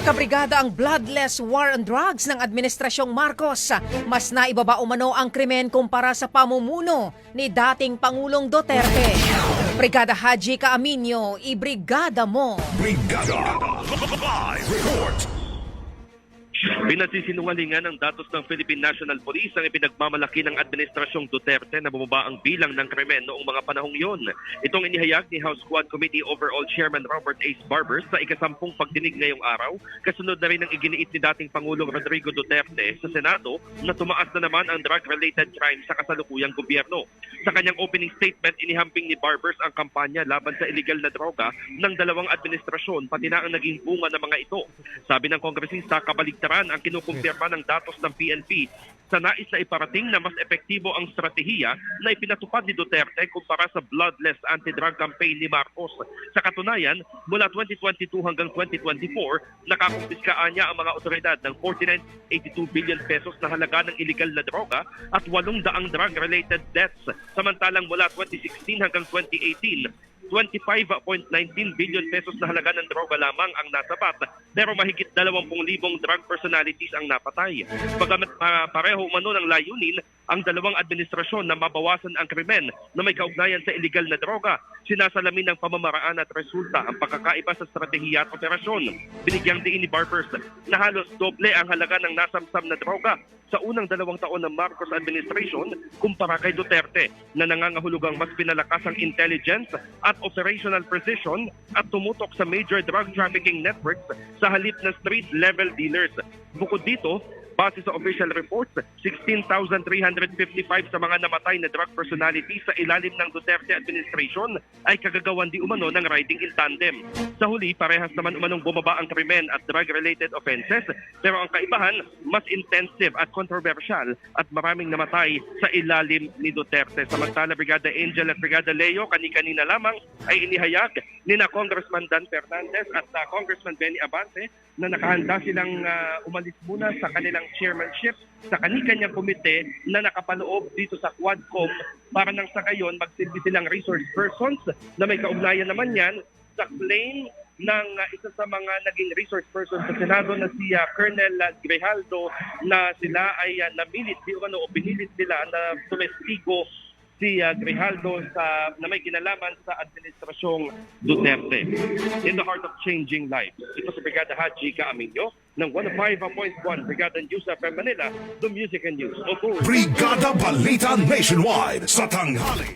Nagkabrigada ang bloodless war on drugs ng Administrasyong Marcos. Mas naibaba umano ang krimen kumpara sa pamumuno ni dating Pangulong Duterte. Brigada Haji Kaaminyo, ibrigada mo. Brigada Live Report Pinagsisinungalingan ng datos ng Philippine National Police ang ipinagmamalaki ng Administrasyong Duterte na bumaba ang bilang ng krimen noong mga panahong yon. Itong inihayag ni House Squad Committee Overall Chairman Robert Ace Barbers sa ikasampung pagdinig ngayong araw, kasunod na rin ang iginiit ni dating Pangulong Rodrigo Duterte sa Senado na tumaas na naman ang drug-related crime sa kasalukuyang gobyerno. Sa kanyang opening statement, inihamping ni Barbers ang kampanya laban sa illegal na droga ng dalawang administrasyon pati na ang naging bunga ng mga ito. Sabi ng kongresista, kabaligtaran ang kinukumpirma ng datos ng PNP sa nais na iparating na mas epektibo ang strategiya na ipinatupad ni Duterte kumpara sa bloodless anti-drug campaign ni Marcos. Sa katunayan, mula 2022 hanggang 2024, nakakumpiskaan niya ang mga otoridad ng 49.82 billion pesos na halaga ng illegal na droga at 800 drug-related deaths. Samantalang mula 2016 hanggang 2018, 25.19 billion pesos na halaga ng droga lamang ang nasabat pero mahigit 20,000 drug personalities ang napatay. Bagamat ah, pareho umano ng layunin ang dalawang administrasyon na mabawasan ang krimen na may kaugnayan sa illegal na droga, sinasalamin ng pamamaraan at resulta ang pagkakaiba sa strategiya at operasyon. Binigyang diin ni Barbers na halos doble ang halaga ng nasamsam na droga sa unang dalawang taon ng Marcos administration kumpara kay Duterte na nangangahulugang mas pinalakas ang intelligence at operational precision at tumutok sa major drug trafficking networks sa halip na street-level dealers. Bukod dito, Base sa official reports, 16,355 sa mga namatay na drug personalities sa ilalim ng Duterte administration ay kagagawan di umano ng riding in tandem. Sa huli, parehas naman umanong bumaba ang krimen at drug-related offenses pero ang kaibahan, mas intensive at controversial at maraming namatay sa ilalim ni Duterte. Samantala, Brigada Angel at Brigada Leo, kani-kanina lamang ay inihayag ni na Congressman Dan Fernandez at uh, Congressman Benny Abante na nakahanda silang uh, umalis muna sa kanilang chairmanship sa kani-kanyang komite na nakapaloob dito sa Quadcom para nang sa gayon magsilbi silang resource persons na may kaugnayan naman yan sa claim ng isa sa mga naging resource person sa Senado na si uh, Colonel Grijaldo na sila ay uh, namilit di umano o pinilit nila na tumestigo si uh, Grijaldo sa na may kinalaman sa administrasyong Duterte. In the heart of changing lives. Ito si Brigada Haji Kaaminyo ng 105.1 Brigada News FM Manila, the Music and News Authority. Brigada Balita Nationwide sa tanghali